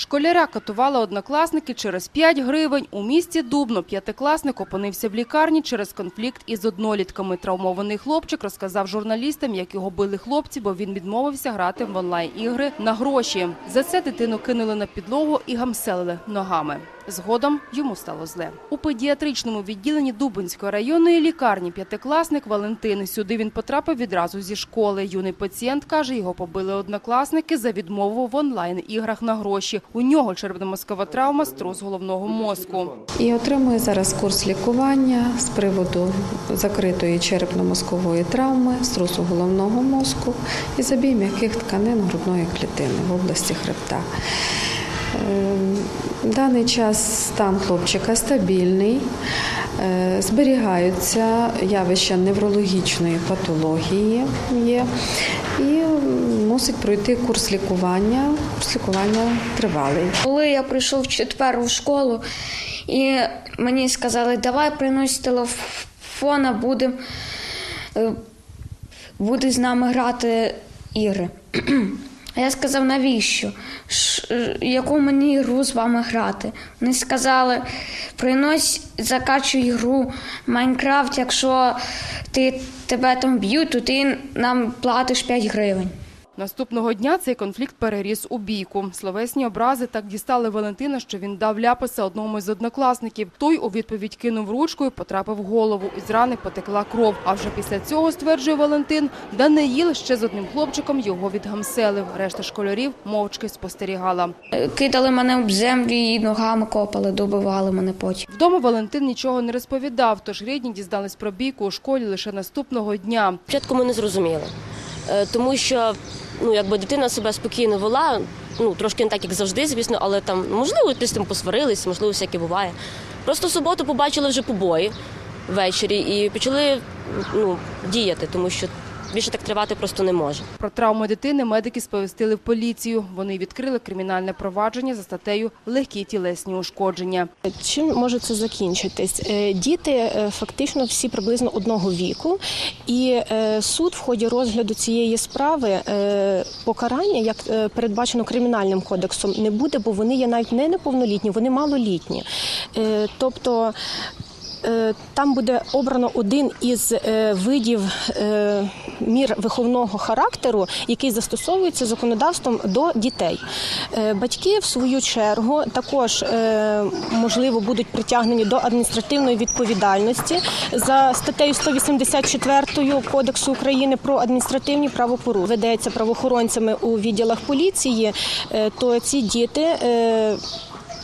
Школяра катували однокласники через 5 гривень. У місті Дубно п'ятикласник опинився в лікарні через конфлікт із однолітками. Травмований хлопчик розказав журналістам, як його били хлопці, бо він відмовився грати в онлайн-ігри на гроші. За це дитину кинули на підлогу і гамселили ногами. Згодом йому стало зле. У педіатричному відділенні Дубинської районної лікарні п'ятикласник Валентин. Сюди він потрапив відразу зі школи. Юний пацієнт каже, його побили однокласники за відмову в онлайн-іграх на гроші. У нього черепно-мозкова травма, струс головного мозку. І отримує зараз курс лікування з приводу закритої черепно-мозкової травми, струсу головного мозку і забій м'яких тканин грудної клітини в області хребта. Е, В даний час стан хлопчика стабільний, е, зберігаються явища неврологічної патології є і мусить пройти курс лікування. Курс лікування тривалий. Коли я прийшов в четвер у школу, і мені сказали, давай принось телефон, а будемо буде з нами грати ігри. А я сказав, навіщо? Ш- яку мені ігру з вами грати? Вони сказали, принось, закачуй гру Майнкрафт, якщо ти, тебе там б'ють, то ти нам платиш 5 гривень. Наступного дня цей конфлікт переріс у бійку. Словесні образи так дістали Валентина, що він дав ляпаса одному із однокласників. Той у відповідь кинув ручку і потрапив в голову. Із рани потекла кров. А вже після цього, стверджує Валентин, Даниїл ще з одним хлопчиком його відгамселив. Решта школярів мовчки спостерігала. Кидали мене об землю і ногами копали, добивали мене потім. Вдома Валентин нічого не розповідав, тож рідні дізнались про бійку у школі лише наступного дня. Спочатку ми не зрозуміли, Е, тому що ну, якби дитина себе спокійно вела, ну трошки не так, як завжди, звісно, але там можливо десь там посварились, можливо, всяке буває. Просто в суботу побачили вже побої ввечері і почали ну, діяти, тому що більше так тривати просто не може. Про травму дитини медики сповістили в поліцію. Вони відкрили кримінальне провадження за статтею «Легкі тілесні ушкодження». Чим може це закінчитись? Е, Діти е, фактично всі приблизно одного віку, і е, суд в ході розгляду цієї справи покарання, як передбачено кримінальним кодексом, не буде, бо вони є навіть не неповнолітні, вони малолітні. Тобто там буде обрано один із е, видів е, мір виховного характеру, який застосовується законодавством до дітей. Е, Батьки, в свою чергу, також е, можливо будуть притягнені до адміністративної відповідальності за статтею 184 Кодексу України про адміністративні правопорушення. Ведеться правоохоронцями у відділах поліції, е, то ці діти.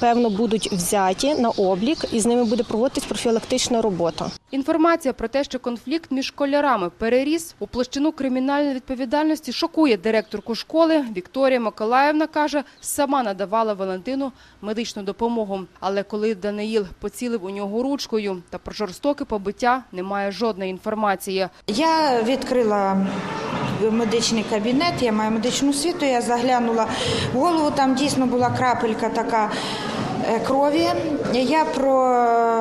Певно, будуть взяті на облік, і з ними буде проводитись профілактична робота. Інформація про те, що конфлікт між школярами переріс у площину кримінальної відповідальності, шокує директорку школи. Вікторія Миколаївна каже, сама надавала Валентину медичну допомогу. Але коли Даниїл поцілив у нього ручкою та про жорстоке побиття, немає жодної інформації. Я відкрила медичний кабінет, я маю медичну освіту, я заглянула в голову, там дійсно була крапелька така крові. Я про е,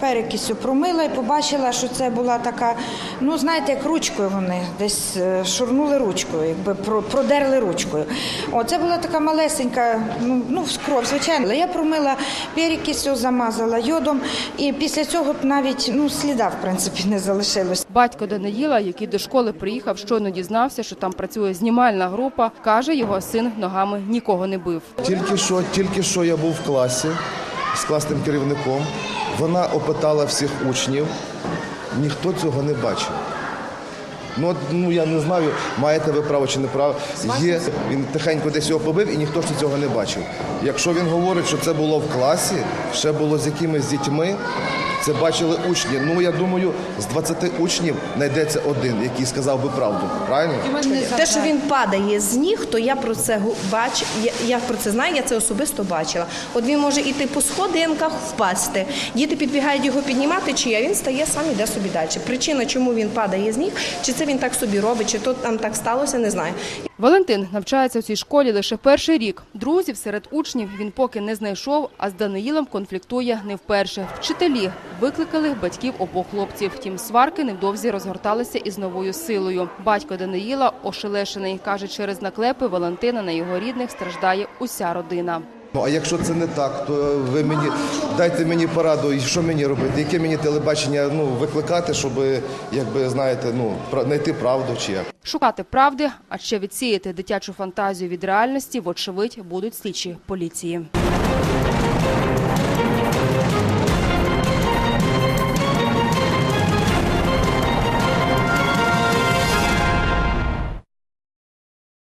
перекисю промила і побачила, що це була така, ну знаєте, як ручкою вони десь е, шурнули ручкою, якби про- продерли ручкою. О, це була така малесенька, ну, ну кров, звичайно. Я промила перекисю, замазала йодом, і після цього навіть ну, сліда, в принципі, не залишилось. Батько Даниїла, який до школи приїхав, щойно дізнався, що там працює знімальна група, каже, його син ногами нікого не бив. Тільки що, тільки що я був в класі з класним керівником. Вона опитала всіх учнів. Ніхто цього не бачив. Ну, от, ну я не знаю, маєте ви право чи не право. Є він тихенько десь його побив, і ніхто ж цього не бачив. Якщо він говорить, що це було в класі, ще було з якимись дітьми. Це бачили учні. Ну я думаю, з 20 учнів знайдеться один, який сказав би правду. Правильно? Те, що він падає з ніг, то я про це бач, я, я про це знаю, я це особисто бачила. От він може іти по сходинках, впасти. Діти підбігають його піднімати, чи я він стає сам іде собі далі. Причина, чому він падає з ніг, чи це він так собі робить, чи то там так сталося, не знаю. Валентин навчається в цій школі лише перший рік. Друзів серед учнів він поки не знайшов, а з Даниїлом конфліктує не вперше. Вчителі викликали батьків обох хлопців. Втім, сварки невдовзі розгорталися із новою силою. Батько Даниїла ошелешений. Каже, через наклепи Валентина на його рідних страждає уся родина. Ну а якщо це не так, то ви мені дайте мені пораду, і що мені робити, яке мені телебачення ну, викликати, щоб, якби знаєте, ну знайти правду чи як. Шукати правди, а ще відсіяти дитячу фантазію від реальності, вочевидь, будуть слідчі поліції.